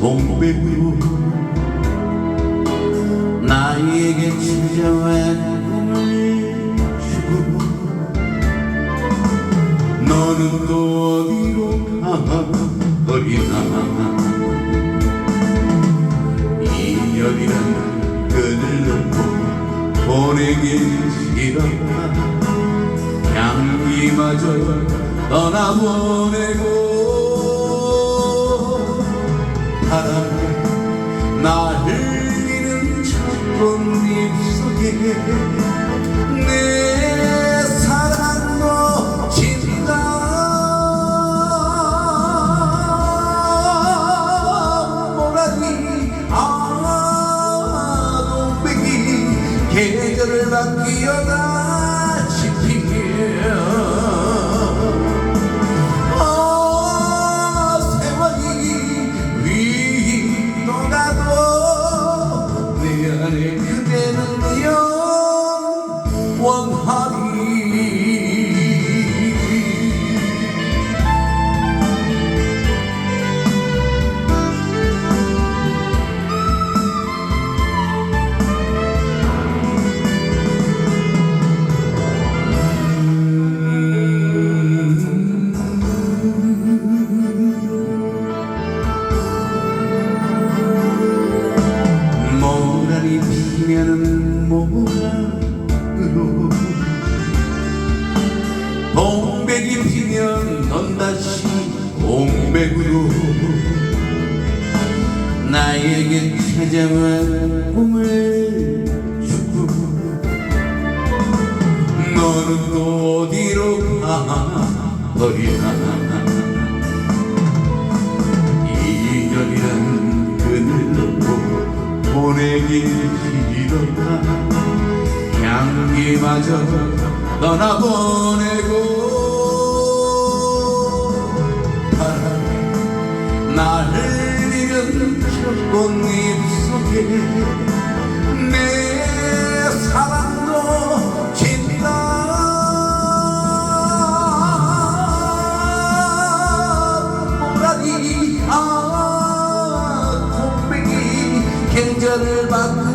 동백으로 나에게 찾아온 꿈을 주고 너는 또 어디로 가버리나 이별이란 끈을 놓고 보내기 싫었나 향기마저 떠나보내고 바람에 나 흘리는 첫꽃잎 속에 내 사랑도 진다. 모라니 아 동백이 계절을 바뀌어가 我怕。 나에게 찾아온 꿈을 주고. 너는 또 어디로 가버리나. 이별이란 끈을 놓고 보내기 싫었나 향기마저 떠나보내고. 바람에 나 흘리는 첫 꽃잎 속에 내 사랑도 진다. 모라니 아 동백이 계절을 바꾸